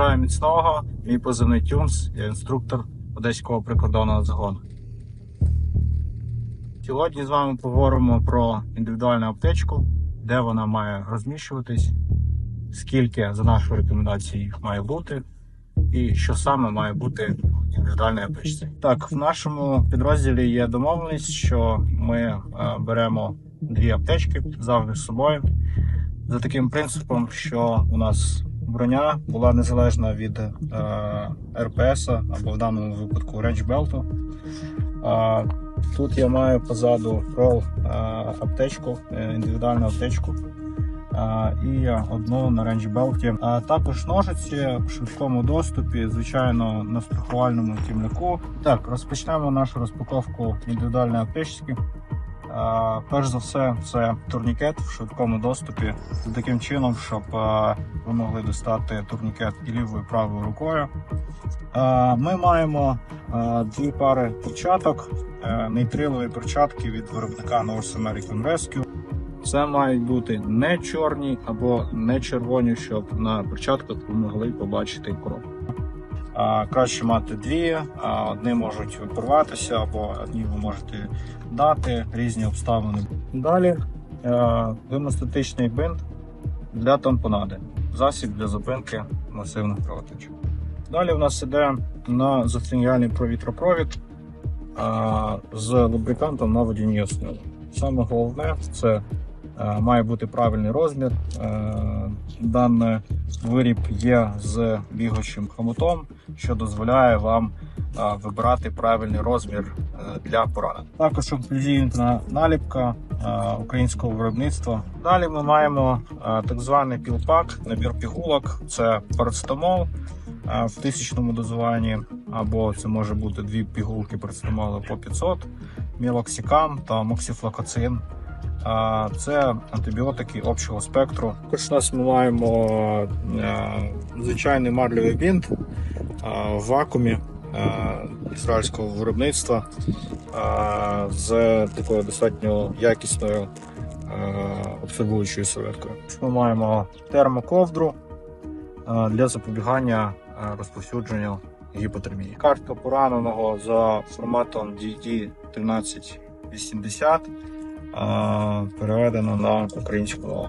Бажаю міцного. Мій позивний Тюнс, я інструктор Одеського прикордонного загону. Сьогодні з вами поговоримо про індивідуальну аптечку, де вона має розміщуватись, скільки за нашою рекомендацією їх має бути, і що саме має бути в індивідуальній аптечці. Так, в нашому підрозділі є домовленість, що ми е, беремо дві аптечки завжди з собою. За таким принципом, що у нас броня була незалежна від е, РПС або в даному випадку рейндж-белту. А, Тут я маю позаду рол е, аптечку, е, індивідуальну аптечку а, і одну на рейндж-белті. А також ножиці в швидкому доступі, звичайно, на страхувальному тімляку. Так, розпочнемо нашу розпаковку індивідуальної аптечки. Е, Перш за все, це турнікет в швидкому доступі таким чином, щоб е, ви могли достати турнікет і лівою і правою рукою. Е, Ми маємо дві пари перчаток, нейтрилові перчатки від виробника North American Rescue. Це мають бути не чорні або не червоні, щоб на перчатках ви могли побачити кров. Краще мати дві, одні можуть порватися, або одні ви можете дати різні обставини. Далі е, гемостатичний бинт для тампонади, засіб для зупинки масивних кровотечок. Далі в нас іде на зустрічальний провітропровід з лубрикантом на водяній основі. Саме головне це має бути правильний розмір. Е, Даний виріб є з бігучим хомутом, що дозволяє вам е, вибирати правильний розмір е, для поранень. Також ексклюзивна наліпка е, українського виробництва. Далі ми маємо е, так званий пілпак, набір пігулок. Це парацетамол е, в тисячному дозуванні, або це може бути дві пігулки парацетамолу по 500, мілоксикам та моксифлокоцин. Це антибіотики общого спектру. Також у нас ми маємо е, звичайний марлевий бінт е, в вакуумі е, ізраїльського виробництва з такою достатньо якісною обсервуючою серветкою. Ми маємо термоковдру для запобігання розповсюдженню гіпотермії. Картка пораненого за форматом DD 1380 переведена на українську мову.